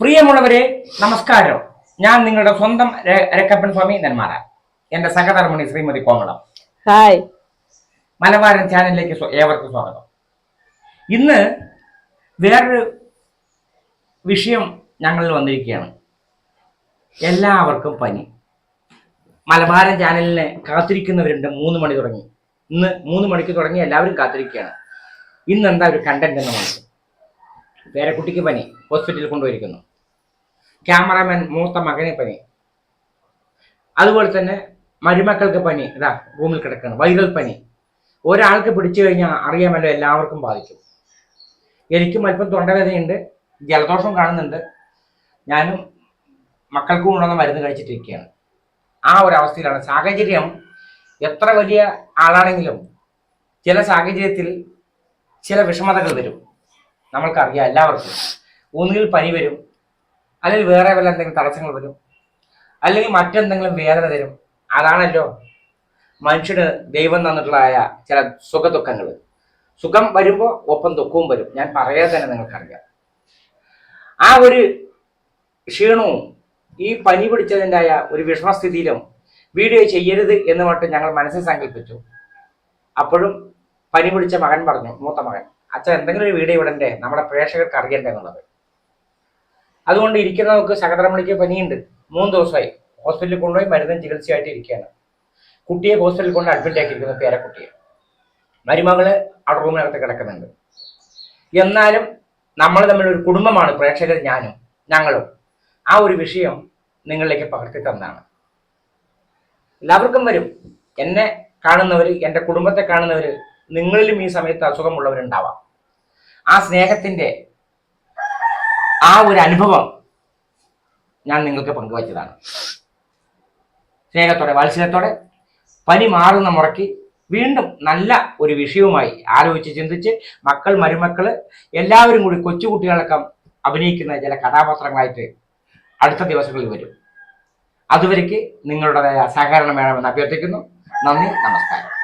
പ്രിയമുള്ളവരെ നമസ്കാരം. ഞാൻ നിങ്ങളുടെ സ്വന്തം രക്കപ്പൻ സ്വാമി നെന്മാറ. എന്റെ സഹധർമ്മണി ശ്രീമതി കോമളം. ഹായ്. മലബാരൻ ചാനലിലേക്ക് ഏവർക്കും സ്വാഗതം. ഇന്ന് വേറൊരു വിഷയം ഞങ്ങളിൽ വന്നിരിക്കുകയാണ്. എല്ലാവർക്കും പനി. മലബാരൻ ചാനലിനെ കാത്തിരിക്കുന്നവരുണ്ട് മൂന്ന് മണി തുടങ്ങി. ഇന്ന് മൂന്ന് മണിക്ക് തുടങ്ങി എല്ലാവരും കാത്തിരിക്കുകയാണ്. ഇന്ന് എന്താ ഒരു കണ്ടന്റ് എന്ന് മനസ്സിൽ പേരക്കുട്ടിക്ക് പനി ഹോസ്പിറ്റലിൽ കൊണ്ടുപോയിരിക്കുന്നു. ക്യാമറാമാൻ മൂത്ത മകനെ പനി. അതുപോലെ തന്നെ മരുമക്കൾക്ക് പനി ഇതാ റൂമിൽ കിടക്കുകയാണ് വൈറൽ പനി. ഒരാൾക്ക് പിടിച്ചു കഴിഞ്ഞാൽ അറിയാമല്ലോ എല്ലാവർക്കും ബാധിക്കും. എനിക്കും അല്പം തൊണ്ടവേദനയുണ്ട് ജലദോഷം കാണുന്നുണ്ട്. ഞാനും മക്കൾക്കും കൊണ്ടുവന്ന മരുന്ന് കഴിച്ചിട്ടിരിക്കുകയാണ്. ആ ഒരു അവസ്ഥയിലാണ്. സാഹചര്യം എത്ര വലിയ ആളാണെങ്കിലും ചില സാഹചര്യത്തിൽ ചില വിഷമതകൾ വരും. നമ്മൾക്കറിയാം എല്ലാവർക്കും. ഒന്നുകിൽ പനി വരും അല്ലെങ്കിൽ വേറെ വല്ല എന്തെങ്കിലും തടസ്സങ്ങൾ വരും അല്ലെങ്കിൽ മറ്റെന്തെങ്കിലും വേദന തരും. അതാണല്ലോ മനുഷ്യന് ദൈവം തന്നിട്ടുള്ളതായ ചില സുഖദുഃഖങ്ങൾ സുഖം വരുമ്പോൾ ഒപ്പം ദുഃഖവും വരും. ഞാൻ പറയാതെ തന്നെ നിങ്ങൾക്കറിയാം. ആ ഒരു ക്ഷീണവും ഈ പനി പിടിച്ചതിന്റെതായ ഒരു വിഷമസ്ഥിതിയിലും വീഡിയോ ചെയ്യരുത് എന്ന് പറഞ്ഞിട്ട് ഞങ്ങൾ മനസ്സിൽ സങ്കല്പിച്ചു. അപ്പോഴും പനി പിടിച്ച മകൻ പറഞ്ഞു മൂത്ത മകൻ അച്ഛൻ എന്തെങ്കിലും ഒരു വീഡിയോ ഇടണ്ടേ? നമ്മുടെ പ്രേക്ഷകർക്ക് അറിയണ്ടേ എന്നുള്ളത്? അതുകൊണ്ട് ഇരിക്കുന്നവർക്ക് സഹധർമ്മണിക്ക് പനിയുണ്ട്. മൂന്ന് ദിവസമായി. ഹോസ്പിറ്റലിൽ കൊണ്ടുപോയി മരുന്നും ചികിത്സയായിട്ട് ഇരിക്കുകയാണ്. കുട്ടിയെ ഹോസ്പിറ്റലിൽ കൊണ്ട് അഡ്മിറ്റ് ആക്കിയിരിക്കുന്നു പേരക്കുട്ടിയെ. മരുമകൾ അവിടെ റൂമിനകത്ത് കിടക്കുന്നുണ്ട്. എന്നാലും നമ്മൾ തമ്മിലൊരു കുടുംബമാണ്. പ്രേക്ഷകർ ഞാനും ഞങ്ങളും. ആ ഒരു വിഷയം നിങ്ങളിലേക്ക് പകർത്തി തന്നാണ് എല്ലാവർക്കും വരും. എന്നെ കാണുന്നവർ എന്റെ കുടുംബത്തെ കാണുന്നവർ നിങ്ങളിലും ഈ സമയത്ത് അസുഖമുള്ളവരുണ്ടാവാം. ആ സ്നേഹത്തിന്റെ ആ ഒരു അനുഭവം ഞാൻ നിങ്ങൾക്ക് പങ്കുവച്ചതാണ്. സ്നേഹത്തോടെ വാത്സല്യത്തോടെ പനി മാറുന്ന മുറയ്ക്ക് വീണ്ടും നല്ല ഒരു വിഷയവുമായി ആലോചിച്ച് ചിന്തിച്ച് മക്കൾ മരുമക്കൾ എല്ലാവരും കൂടി കൊച്ചുകുട്ടികളൊക്കെ അഭിനയിക്കുന്ന ചില കഥാപാത്രങ്ങളായിട്ട് അടുത്ത ദിവസങ്ങളിൽ വരും. അതുവരയ്ക്ക് നിങ്ങളുടേതായ സഹകരണം വേണമെന്ന് അഭ്യർത്ഥിക്കുന്നു. നന്ദി നമസ്കാരം.